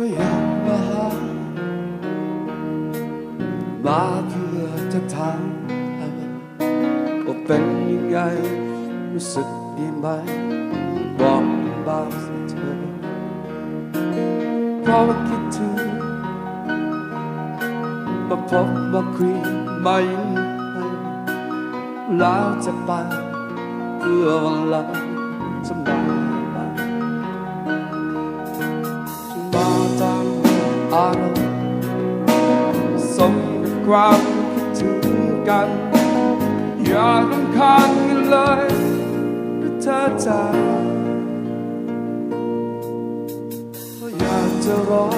ก็อยามาหา มาเพื่อจะถามว่าเป็นยังไง รู้สึกดีไหมบอกบ้างสิเธอเพราะว่าคิดถึงมาพบมาคุยมายิ้มให้แล้วจะไปเพื่อวันหลังสำนักไอารมณ์สมกับความคิดถึงกัน อย่ารำคาญกันเลยเธอจ๋าเพราะอยากจะรอ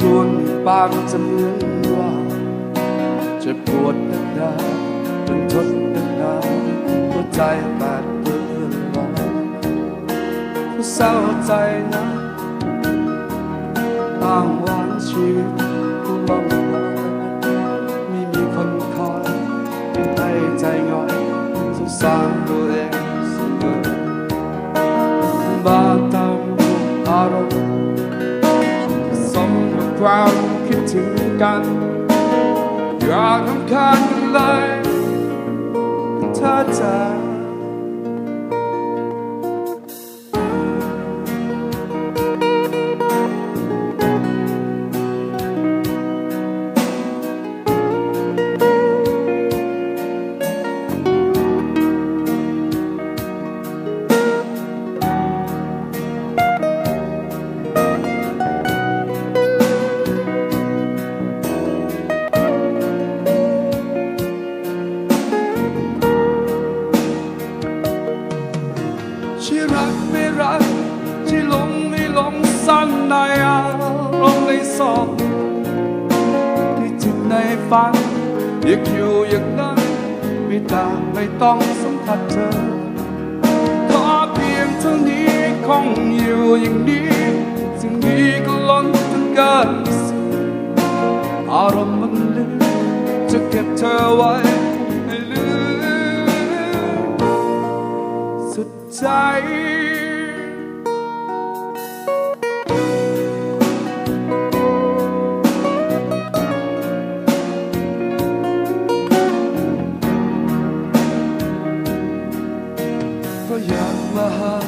กลัวปากจะเหมือนว่า จะปวดนักหนาจนทนนักหนาหัวใจแปดเปื้อนรอยเพราะเศร้าใจนะามหวานชีวิตผู้บังเอิม่มีคนคอยเป็นให้ใจง่อยสงสารตัวเองเสมอมาตามอารมณ์สมกับความคิดถึงกันอย่าทำคันเลยถ้าจะ ไม่หลงสั้นในอารมณ์ในสองที่จิตในฝันอยากอยู่อย่างนั้นไม่ได้ไม่ต้องสัมผัสเธอขอเพียงเท่านี้คงอยู่อย่างนี้ สิ่งนี้ก็ล้นจนเกินสิอารมณ์มันลืมจะเก็บเธอไว้ให้ลืมสุดใจ มา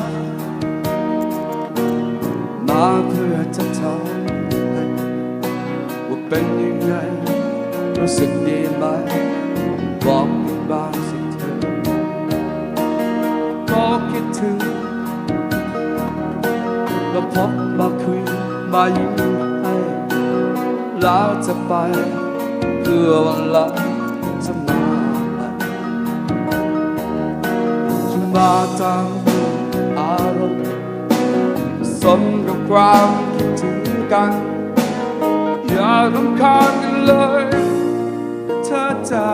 มาเพื่อจะถามว่าเป็นยังไงรู้สึกดีไหมบอกบ้างสิเธอก็คิดถึงมาพบมาคุยมายิ้มให้แล้วจะไปเพื่อวันหลังจะมาใหม่จะมาตามอารมณ์ สมกับความคิดถึงกัน อย่ารำคาญกันเลยเธอจ๋า